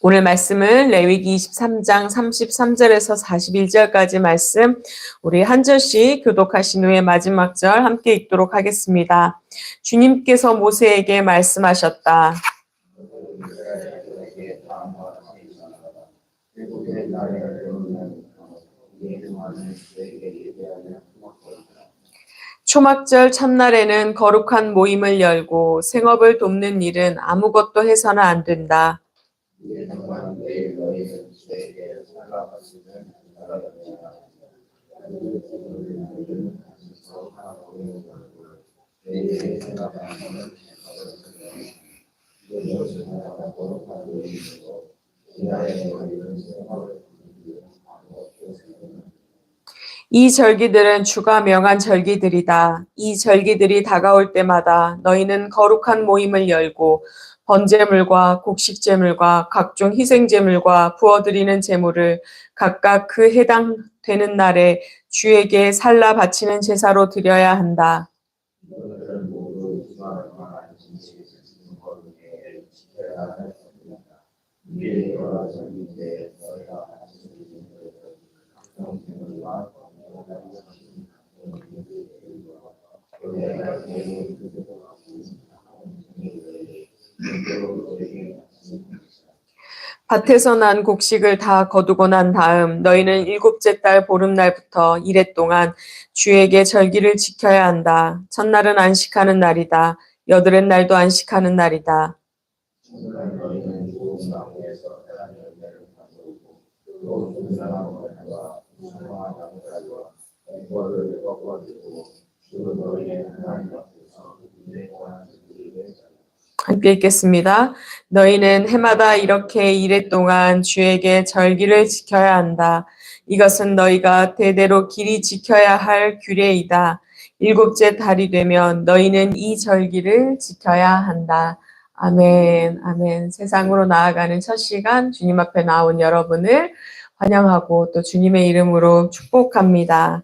오늘 말씀은 레위기 23장 33절에서 41절까지 말씀 우리 한 절씩 교독하신 후에 마지막 절 함께 읽도록 하겠습니다. 주님께서 모세에게 말씀하셨다. 초막절 첫날에는 거룩한 모임을 열고 생업을 돕는 일은 아무것도 해서는 안 된다. 이 절기들은 주가 명한 절기들이다. 이 절기들이 다가올 때마다 너희는 거룩한 모임을 열고 번제물과 곡식제물과 각종 희생제물과 부어드리는 제물을 각각 그 해당되는 날에 주에게 살라 바치는 제사로 드려야 한다. 밭에서 난 곡식을 다 거두고 난 다음 너희는 일곱째 달 보름날부터 이래 동안 주에게 절기를 지켜야 한다. 첫날은 안식하는 날이다. 여드렛 날도 안식하는 날이다. 함께 읽겠습니다. 너희는 해마다 이렇게 이래 동안 주에게 절기를 지켜야 한다. 이것은 너희가 대대로 길이 지켜야 할 규례이다. 일곱째 달이 되면 너희는 이 절기를 지켜야 한다. 아멘, 아멘. 세상으로 나아가는 첫 시간 주님 앞에 나온 여러분을 환영하고 또 주님의 이름으로 축복합니다.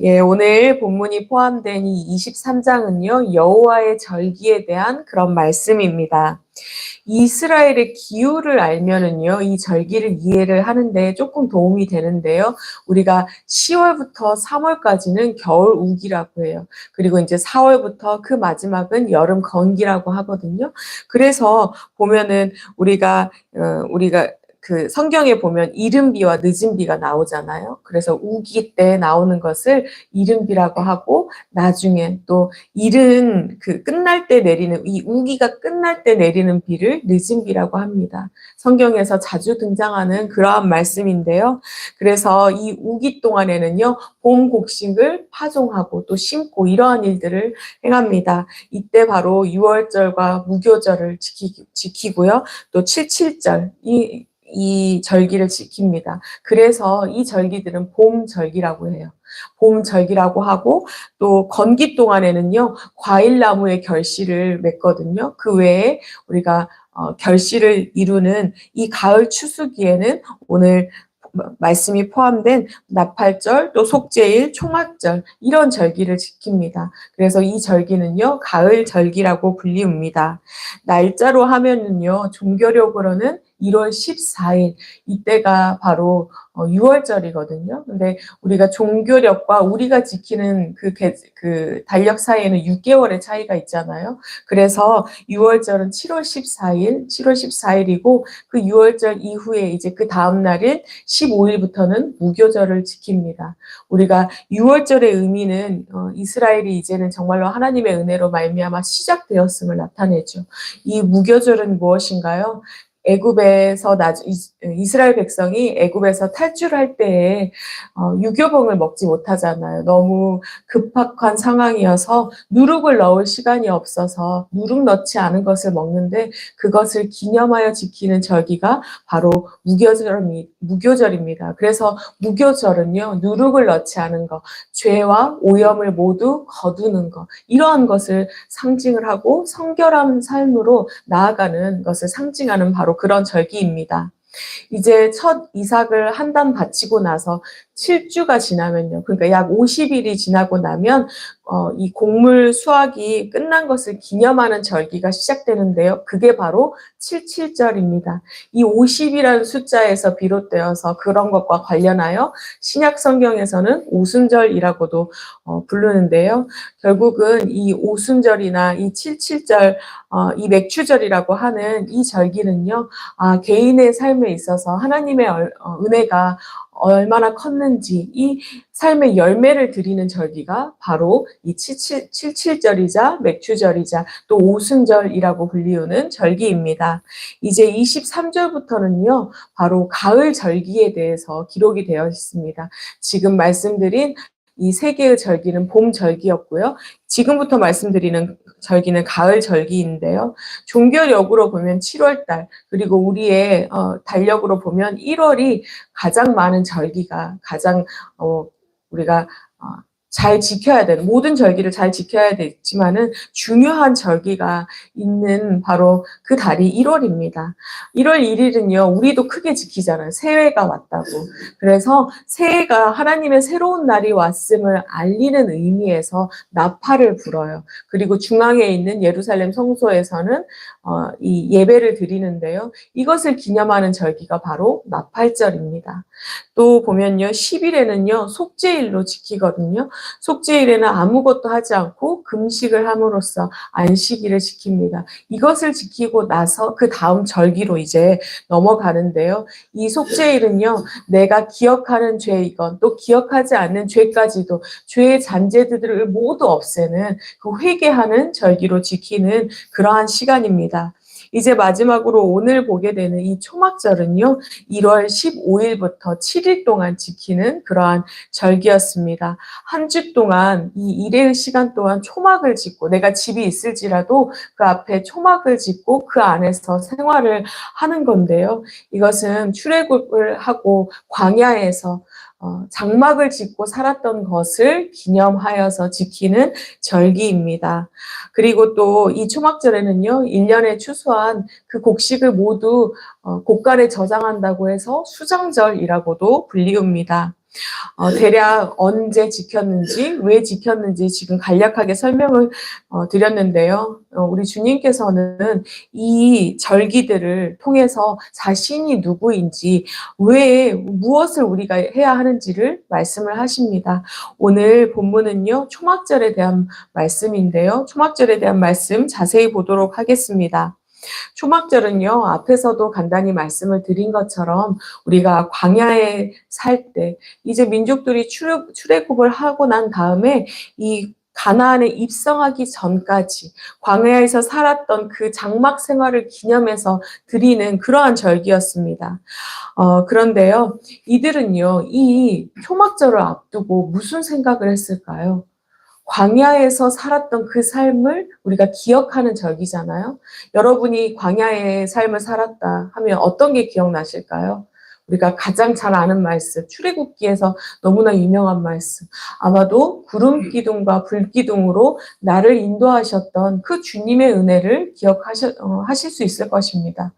예, 오늘 본문이 포함된 이 23장은요, 여호와의 절기에 대한 그런 말씀입니다. 이스라엘의 기후를 알면은요, 이 절기를 이해를 하는데 조금 도움이 되는데요. 우리가 10월부터 3월까지는 겨울 우기라고 해요. 그리고 이제 4월부터 그 마지막은 여름 건기라고 하거든요. 그래서 보면은 우리가, 어, 우리가 그 성경에 보면 이른비와 늦은비가 나오잖아요. 그래서 우기 때 나오는 것을 이른비라고 하고 나중에 또 이른 그 끝날 때 내리는 이 우기가 끝날 때 내리는 비를 늦은비라고 합니다. 성경에서 자주 등장하는 그러한 말씀인데요. 그래서 이 우기 동안에는요. 봄 곡식을 파종하고 또 심고 이러한 일들을 행합니다. 이때 바로 6월절과 무교절을 지키, 지키고요. 또 77절 이 이 절기를 지킵니다. 그래서 이 절기들은 봄 절기라고 해요. 봄 절기라고 하고 또 건기 동안에는요 과일나무의 결실을 맺거든요. 그 외에 우리가 어, 결실을 이루는 이 가을 추수기에는 오늘 말씀이 포함된 나팔절, 또 속죄일, 총합절 이런 절기를 지킵니다. 그래서 이 절기는요 가을 절기라고 불리웁니다. 날짜로 하면은요 종교력으로는 1월 14일 이때가 바로 6월절이거든요. 근데 우리가 종교력과 우리가 지키는 그, 그 달력 사이에는 6개월의 차이가 있잖아요. 그래서 6월절은 7월 14일, 7월 14일이고 그 6월절 이후에 이제 그 다음 날인 15일부터는 무교절을 지킵니다. 우리가 6월절의 의미는 어, 이스라엘이 이제는 정말로 하나님의 은혜로 말미암아 시작되었음을 나타내죠. 이 무교절은 무엇인가요? 애굽에서 나 이스라엘 백성이 애굽에서 탈출할 때에 어, 유교봉을 먹지 못하잖아요. 너무 급박한 상황이어서 누룩을 넣을 시간이 없어서 누룩 넣지 않은 것을 먹는데 그것을 기념하여 지키는 절기가 바로 무교절입니다. 그래서 무교절은요 누룩을 넣지 않은 것, 죄와 오염을 모두 거두는 것 이러한 것을 상징을 하고 성결한 삶으로 나아가는 것을 상징하는 바로 그런 절기입니다. 이제 첫 이삭을 한 단 바치고 나서 7주가 지나면요. 그러니까 약 50일이 지나고 나면 어, 이 곡물 수확이 끝난 것을 기념하는 절기가 시작되는데요. 그게 바로 77절입니다. 이 50이라는 숫자에서 비롯되어서 그런 것과 관련하여 신약 성경에서는 오순절이라고도 어, 부르는데요. 결국은 이 오순절이나 이 77절, 어, 이 맥추절이라고 하는 이 절기는요, 아, 개인의 삶에 있어서 하나님의 얼- 어, 은혜가 얼마나 컸는지 이 삶의 열매를 드리는 절기가 바로 이 77, 77절이자 맥추절이자 또 오순절이라고 불리우는 절기입니다. 이제 23절부터는요, 바로 가을 절기에 대해서 기록이 되어 있습니다. 지금 말씀드린 이 세 개의 절기는 봄 절기였고요. 지금부터 말씀드리는 절기는 가을 절기인데요. 종교력으로 보면 7월달, 그리고 우리의 어, 달력으로 보면 1월이 가장 많은 절기가 가장 어, 우리가 어, 잘 지켜야 되는 모든 절기를 잘 지켜야 되지만은 중요한 절기가 있는 바로 그 달이 1월입니다. 1월 1일은요 우리도 크게 지키잖아요. 새해가 왔다고. 그래서 새해가 하나님의 새로운 날이 왔음을 알리는 의미에서 나팔을 불어요. 그리고 중앙에 있는 예루살렘 성소에서는 어, 이 예배를 드리는데요. 이것을 기념하는 절기가 바로 나팔절입니다. 또 보면요, 10일에는요, 속죄일로 지키거든요. 속죄일에는 아무것도 하지 않고 금식을 함으로써 안식일을 지킵니다. 이것을 지키고 나서 그 다음 절기로 이제 넘어가는데요. 이 속죄일은요, 내가 기억하는 죄이건 또 기억하지 않는 죄까지도 죄의 잔재들을 모두 없애는 그 회개하는 절기로 지키는 그러한 시간입니다. 이제 마지막으로 오늘 보게 되는 이 초막절은요, 1월 15일부터 7일 동안 지키는 그러한 절기였습니다. 한 주 동안 이 일의 시간 동안 초막을 짓고 내가 집이 있을지라도 그 앞에 초막을 짓고 그 안에서 생활을 하는 건데요. 이것은 출애굽을 하고 광야에서 어, 장막을 짓고 살았던 것을 기념하여서 지키는 절기입니다. 그리고 또 이 초막절에는요, 1년에 추수한 그 곡식을 모두 어, 곡간에 저장한다고 해서 수장절이라고도 불리웁니다. 어, 대략 언제 지켰는지, 왜 지켰는지 지금 간략하게 설명을 어, 드렸는데요. 어, 우리 주님께서는 이 절기들을 통해서 자신이 누구인지, 왜, 무엇을 우리가 해야 하는지를 말씀을 하십니다. 오늘 본문은요, 초막절에 대한 말씀인데요. 초막절에 대한 말씀 자세히 보도록 하겠습니다. 초막절은요, 앞에서도 간단히 말씀을 드린 것처럼 우리가 광야에 살 때, 이제 민족들이 출애, 출애굽을 하고 난 다음에 이 가나안에 입성하기 전까지 광야에서 살았던 그 장막 생활을 기념해서 드리는 그러한 절기였습니다. 어, 그런데요, 이들은요, 이 초막절을 앞두고 무슨 생각을 했을까요? 광야에서 살았던 그 삶을 우리가 기억하는 절기잖아요. 여러분이 광야의 삶을 살았다 하면 어떤 게 기억나실까요? 우리가 가장 잘 아는 말씀, 출애굽기에서 너무나 유명한 말씀. 아마도 구름 기둥과 불 기둥으로 나를 인도하셨던 그 주님의 은혜를 기억하실 어, 수 있을 것입니다.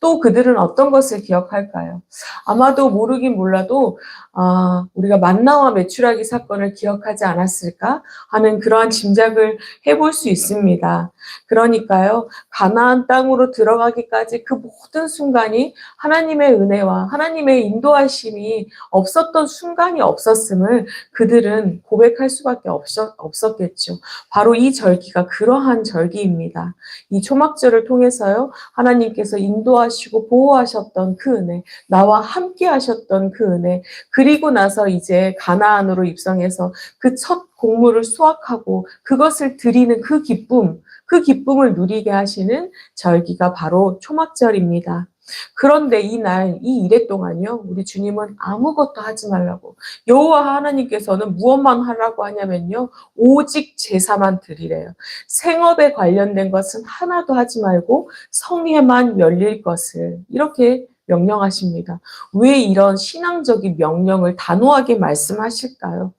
또 그들은 어떤 것을 기억할까요? 아마도 모르긴 몰라도 아, 우리가 만나와 메추라기 사건을 기억하지 않았을까 하는 그러한 짐작을 해볼 수 있습니다. 그러니까요, 가나안 땅으로 들어가기까지 그 모든 순간이 하나님의 은혜와 하나님 의 인도하심이 없었던 순간이 없었음을 그들은 고백할 수밖에 없었, 없었 겠죠. 바로 이 절기가 그러한 절기입니다. 이 초막절을 통해서요, 하나님께서 인도하시고 보호하셨던 그 은혜, 나와 함께 하셨던 그 은혜, 그리고 나서 이제 가나안으로 입성해서 그 첫 곡물을 수확하고 그것을 드리는 그 기쁨, 그 기쁨을 누리게 하시는 절기가 바로 초막절입니다. 그런데 이날 이 일해 동안요 우리 주님은 아무것도 하지 말라고 여호와 하나님께서는 무엇만 하라고 하냐면요 오직 제사만 드리래요 생업에 관련된 것은 하나도 하지 말고 성회만 열릴 것을 이렇게 명령하십니다 왜 이런 신앙적인 명령을 단호하게 말씀하실까요?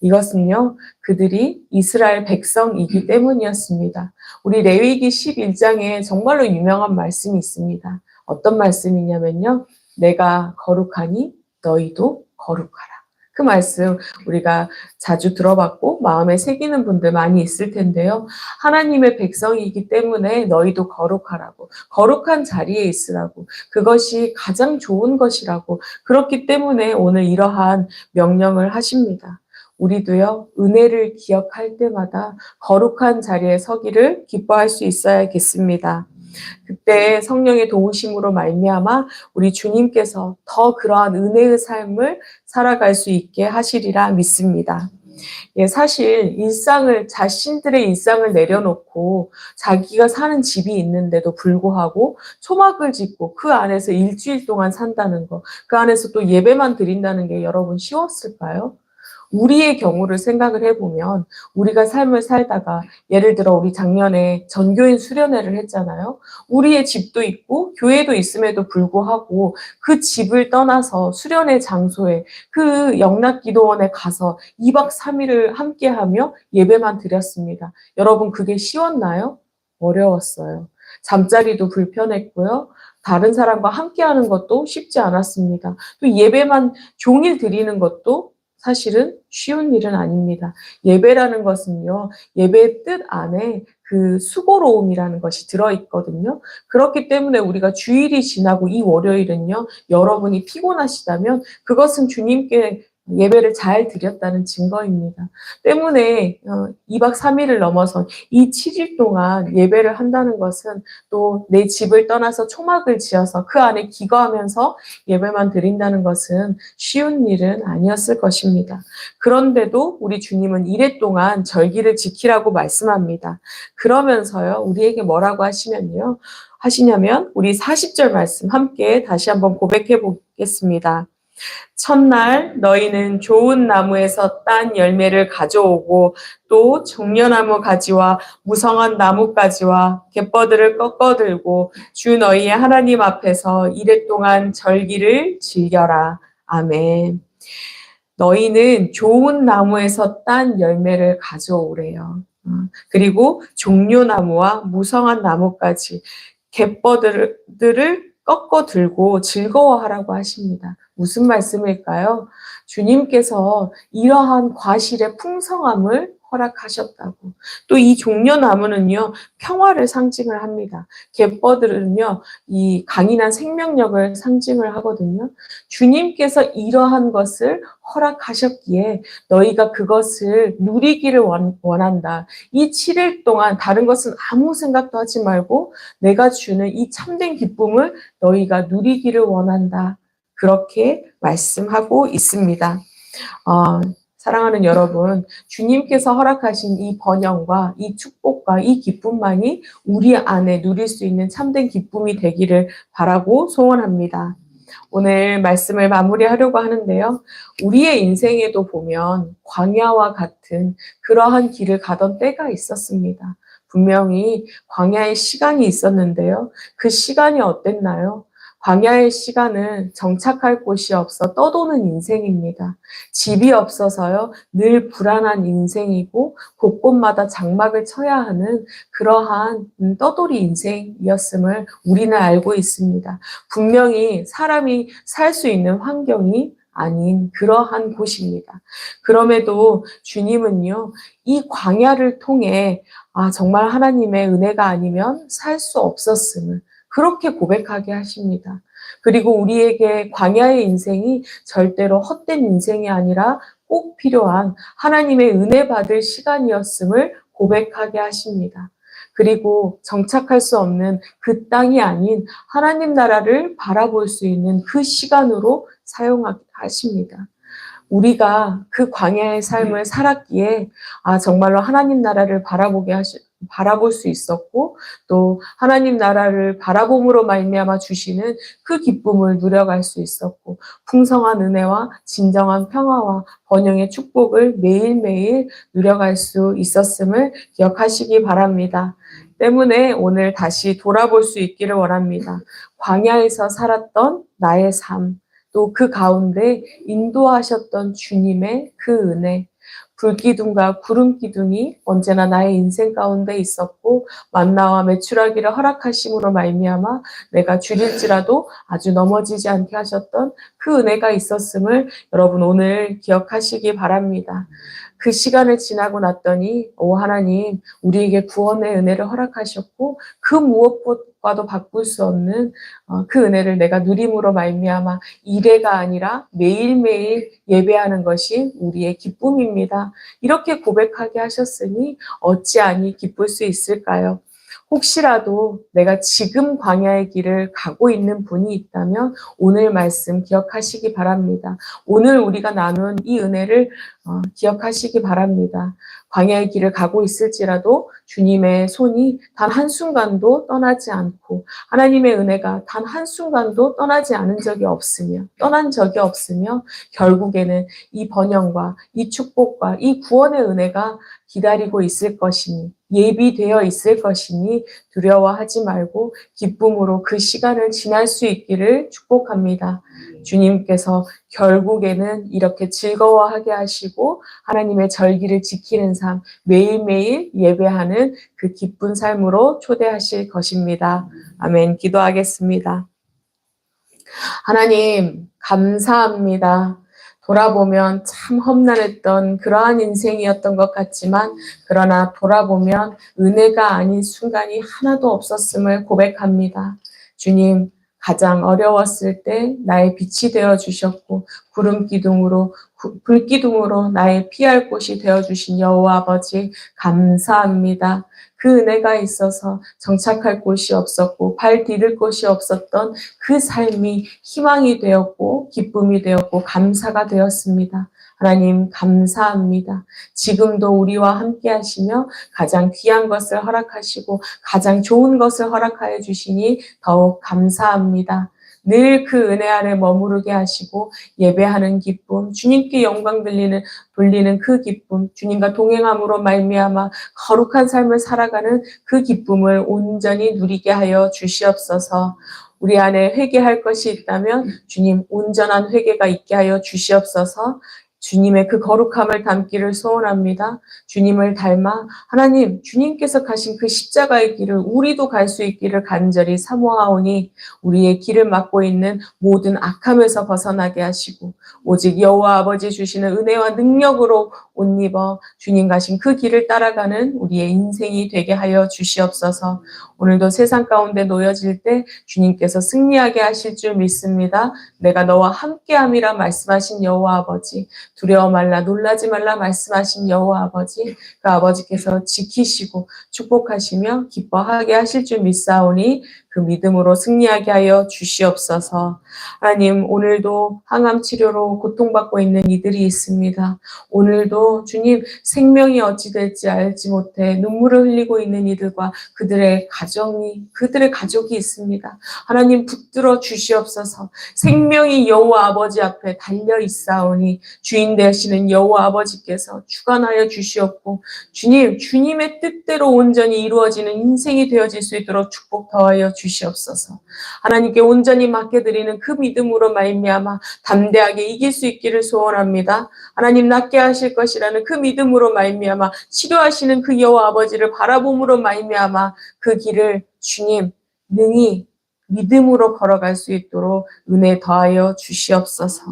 이것은요, 그들이 이스라엘 백성이기 때문이었습니다. 우리 레위기 11장에 정말로 유명한 말씀이 있습니다. 어떤 말씀이냐면요, 내가 거룩하니 너희도 거룩하라. 그 말씀 우리가 자주 들어봤고 마음에 새기는 분들 많이 있을 텐데요. 하나님의 백성이기 때문에 너희도 거룩하라고, 거룩한 자리에 있으라고, 그것이 가장 좋은 것이라고, 그렇기 때문에 오늘 이러한 명령을 하십니다. 우리도요, 은혜를 기억할 때마다 거룩한 자리에 서기를 기뻐할 수 있어야겠습니다. 그때 성령의 도우심으로 말미암아 우리 주님께서 더 그러한 은혜의 삶을 살아갈 수 있게 하시리라 믿습니다. 예, 사실 일상을 자신들의 일상을 내려놓고 자기가 사는 집이 있는데도 불구하고 초막을 짓고 그 안에서 일주일 동안 산다는 거, 그 안에서 또 예배만 드린다는 게 여러분 쉬웠을까요? 우리의 경우를 생각을 해보면 우리가 삶을 살다가 예를 들어 우리 작년에 전교인 수련회를 했잖아요. 우리의 집도 있고 교회도 있음에도 불구하고 그 집을 떠나서 수련회 장소에 그 영락기도원에 가서 2박 3일을 함께하며 예배만 드렸습니다. 여러분 그게 쉬웠나요? 어려웠어요. 잠자리도 불편했고요. 다른 사람과 함께하는 것도 쉽지 않았습니다. 또 예배만 종일 드리는 것도 사실은 쉬운 일은 아닙니다. 예배라는 것은요, 예배의 뜻 안에 그 수고로움이라는 것이 들어있거든요. 그렇기 때문에 우리가 주일이 지나고 이 월요일은요, 여러분이 피곤하시다면 그것은 주님께 예배를 잘 드렸다는 증거입니다. 때문에 2박 3일을 넘어선 이 7일 동안 예배를 한다는 것은 또 내 집을 떠나서 초막을 지어서 그 안에 기거하면서 예배만 드린다는 것은 쉬운 일은 아니었을 것입니다. 그런데도 우리 주님은 이래 동안 절기를 지키라고 말씀합니다. 그러면서요, 우리에게 뭐라고 하시면요. 하시냐면 우리 40절 말씀 함께 다시 한번 고백해 보겠습니다. 첫날 너희는 좋은 나무에서 딴 열매를 가져오고 또 종려나무 가지와 무성한 나무가지와 갯버들을 꺾어 들고 주 너희의 하나님 앞에서 이래 동안 절기를 즐겨라. 아멘. 너희는 좋은 나무에서 딴 열매를 가져오래요. 어, 그리고 종려나무와 무성한 나무까지 갯버들을 꺾어 들고 즐거워하라고 하십니다. 무슨 말씀일까요? 주님께서 이러한 과실의 풍성함을 허락하셨다고. 또 이 종려나무는요, 평화를 상징을 합니다. 갯버들은요, 이 강인한 생명력을 상징을 하거든요. 주님께서 이러한 것을 허락하셨기에 너희가 그것을 누리기를 원, 원한다. 이 7일 동안 다른 것은 아무 생각도 하지 말고 내가 주는 이 참된 기쁨을 너희가 누리기를 원한다. 그렇게 말씀하고 있습니다. 어, 사랑하는 여러분, 주님께서 허락하신 이 번영과 이 축복과 이 기쁨만이 우리 안에 누릴 수 있는 참된 기쁨이 되기를 바라고 소원합니다. 오늘 말씀을 마무리하려고 하는데요. 우리의 인생에도 보면 광야와 같은 그러한 길을 가던 때가 있었습니다. 분명히 광야의 시간이 있었는데요. 그 시간이 어땠나요? 광야의 시간은 정착할 곳이 없어 떠도는 인생입니다. 집이 없어서요, 늘 불안한 인생이고, 곳곳마다 장막을 쳐야 하는 그러한 음, 떠돌이 인생이었음을 우리는 알고 있습니다. 분명히 사람이 살 수 있는 환경이 아닌 그러한 곳입니다. 그럼에도 주님은요, 이 광야를 통해, 아, 정말 하나님의 은혜가 아니면 살 수 없었음을 그렇게 고백하게 하십니다. 그리고 우리에게 광야의 인생이 절대로 헛된 인생이 아니라 꼭 필요한 하나님의 은혜 받을 시간이었음을 고백하게 하십니다. 그리고 정착할 수 없는 그 땅이 아닌 하나님 나라를 바라볼 수 있는 그 시간으로 사용하십니다. 우리가 그 광야의 삶을 살았기에 아 정말로 하나님 나라를 바라보게 하시 바라볼 수 있었고 또 하나님 나라를 바라봄으로 말미암아 주시는 그 기쁨을 누려갈 수 있었고 풍성한 은혜와 진정한 평화와 번영의 축복을 매일매일 누려갈 수 있었음을 기억하시기 바랍니다. 때문에 오늘 다시 돌아볼 수 있기를 원합니다. 광야에서 살았던 나의 삶, 또 그 가운데 인도하셨던 주님의 그 은혜, 불기둥과 구름 기둥이 언제나 나의 인생 가운데 있었고 만나와 매출하기를 허락하심으로 말미암아 내가 줄일지라도 아주 넘어지지 않게 하셨던 그 은혜가 있었음을 여러분 오늘 기억하시기 바랍니다. 그 시간을 지나고 났더니 오 하나님 우리에게 구원의 은혜를 허락하셨고 그 무엇 과도 바꿀 수 없는 어, 그 은혜를 내가 누림으로 말미암아 일회가 아니라 매일매일 예배하는 것이 우리의 기쁨입니다. 이렇게 고백하게 하셨으니 어찌하니 기쁠 수 있을까요? 혹시라도 내가 지금 광야의 길을 가고 있는 분이 있다면 오늘 말씀 기억하시기 바랍니다. 오늘 우리가 나눈 이 은혜를 어, 기억하시기 바랍니다. 광야의 길을 가고 있을지라도 주님의 손이 단 한순간도 떠나지 않고 하나님의 은혜가 단 한순간도 떠나지 않은 적이 없으며 떠난 적이 없으며 결국에는 이 번영과 이 축복과 이 구원의 은혜가 기다리고 있을 것이니 예비되어 있을 것이니 두려워하지 말고 기쁨으로 그 시간을 지날 수 있기를 축복합니다. 주님께서 결국에는 이렇게 즐거워하게 하시고 하나님의 절기를 지키는 삶, 매일매일 예배하는 그 기쁜 삶으로 초대하실 것입니다. 아멘. 기도하겠습니다. 하나님, 감사합니다. 돌아보면 참 험난했던 그러한 인생이었던 것 같지만, 그러나 돌아보면 은혜가 아닌 순간이 하나도 없었음을 고백합니다. 주님, 가장 어려웠을 때 나의 빛이 되어 주셨고 구름 기둥으로 불 기둥으로 나의 피할 곳이 되어 주신 여호와 아버지 감사합니다. 그 은혜가 있어서 정착할 곳이 없었고 발 디딜 곳이 없었던 그 삶이 희망이 되었고 기쁨이 되었고 감사가 되었습니다. 하나님 감사합니다. 지금도 우리와 함께 하시며 가장 귀한 것을 허락하시고 가장 좋은 것을 허락하여 주시니 더욱 감사합니다. 늘 그 은혜 아래 머무르게 하시고 예배하는 기쁨, 주님께 영광 들리는 돌리는 그 기쁨, 주님과 동행함으로 말미암아 거룩한 삶을 살아가는 그 기쁨을 온전히 누리게 하여 주시옵소서. 우리 안에 회개할 것이 있다면 주님 온전한 회개가 있게 하여 주시옵소서. 주님의 그 거룩함을 담기를 소원합니다. 주님을 닮아 하나님 주님께서 가신 그 십자가의 길을 우리도 갈 수 있기를 간절히 사모하오니 우리의 길을 막고 있는 모든 악함에서 벗어나게 하시고 오직 여호와 아버지 주시는 은혜와 능력으로 옷 입어 주님 가신 그 길을 따라가는 우리의 인생이 되게 하여 주시옵소서. 오늘도 세상 가운데 놓여질 때 주님께서 승리하게 하실 줄 믿습니다. 내가 너와 함께함이라 말씀하신 여호와 아버지 두려워 말라 놀라지 말라 말씀하신 여호와 아버지 그 아버지께서 지키시고 축복하시며 기뻐하게 하실 줄 믿사오니 그 믿음으로 승리하게 하여 주시옵소서. 하나님 오늘도 항암 치료로 고통받고 있는 이들이 있습니다. 오늘도 주님 생명이 어찌 될지 알지 못해 눈물을 흘리고 있는 이들과 그들의 가정이 그들의 가족이 있습니다. 하나님 붙들어 주시옵소서. 생명이 여호와 아버지 앞에 달려 있사오니 주인 되시는 여호와 아버지께서 주관하여 주시옵고 주님 주님의 뜻대로 온전히 이루어지는 인생이 되어질 수 있도록 축복 더하여 주 시옵소서. 하나님께 온전히 맡겨드리는 그 믿음으로 말미암아 담대하게 이길 수 있기를 소원합니다. 하나님 낫게 하실 것이라는 그 믿음으로 말미암아 치료하시는 그 여호와 아버지를 바라봄으로 말미암아 그 길을 주님 능히 믿음으로 걸어갈 수 있도록 은혜 더하여 주시옵소서.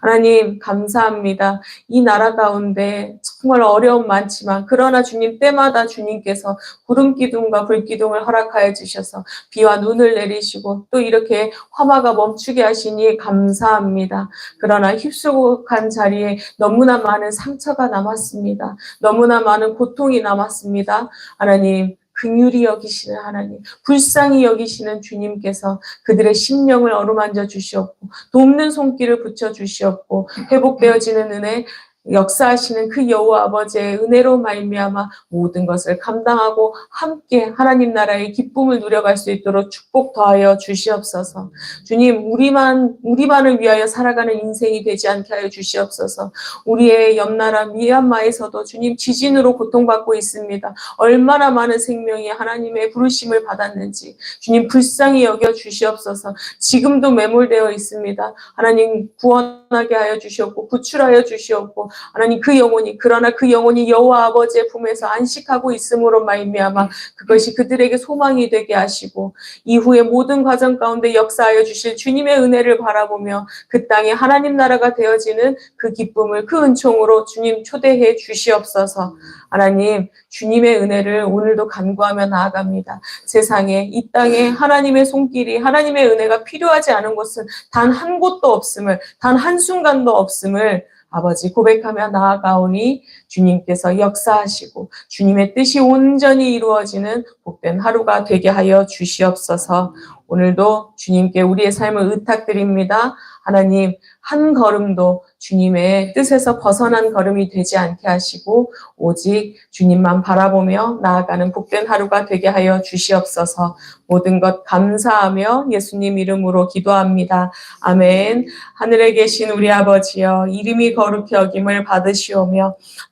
하나님, 감사합니다. 이 나라 가운데 정말 어려움 많지만, 그러나 주님 때마다 주님께서 구름 기둥과 불 기둥을 허락하여 주셔서 비와 눈을 내리시고 또 이렇게 화마가 멈추게 하시니 감사합니다. 그러나 휩쓸고간 자리에 너무나 많은 상처가 남았습니다. 너무나 많은 고통이 남았습니다. 하나님, 긍휼히 여기시는 하나님, 불쌍히 여기시는 주님께서 그들의 심령을 어루만져 주시옵고 돕는 손길을 붙여 주시옵고 회복되어지는 은혜 역사하시는 그 여호와 아버지의 은혜로 말미암아 모든 것을 감당하고 함께 하나님 나라의 기쁨을 누려갈 수 있도록 축복 더하여 주시옵소서. 주님, 우리만 우리만을 위하여 살아가는 인생이 되지 않게 하여 주시옵소서. 우리의 옆나라 미얀마에서도 주님 지진으로 고통받고 있습니다. 얼마나 많은 생명이 하나님의 부르심을 받았는지 주님 불쌍히 여겨 주시옵소서. 지금도 매몰되어 있습니다. 하나님 구원 하게 하여 주시옵고 구출하여 주시옵고 하나님 그 영혼이 그러나 그 영혼이 여호와 아버지의 품에서 안식하고 있음으로 말미암아 그것이 그들에게 소망이 되게 하시고 이후의 모든 과정 가운데 역사하여 주실 주님의 은혜를 바라보며 그 땅에 하나님 나라가 되어지는 그 기쁨을 그 은총으로 주님 초대해 주시옵소서. 하나님 주님의 은혜를 오늘도 간구하며 나아갑니다. 세상에 이 땅에 하나님의 손길이 하나님의 은혜가 필요하지 않은 곳은 단 한 곳도 없음을 단 한순간도 없음을 아버지 고백하며 나아가오니 주님께서 역사하시고 주님의 뜻이 온전히 이루어지는 복된 하루가 되게 하여 주시옵소서. 오늘도 주님께 우리의 삶을 의탁드립니다. 하나님 한 걸음도 주님의 뜻에서 벗어난 걸음이 되지 않게 하시고 오직 주님만 바라보며 나아가는 복된 하루가 되게 하여 주시옵소서. 모든 것 감사하며 예수님 이름으로 기도합니다. 아멘. 하늘에 계신 우리 아버지여 이름이 거룩히 여김을 받으시오며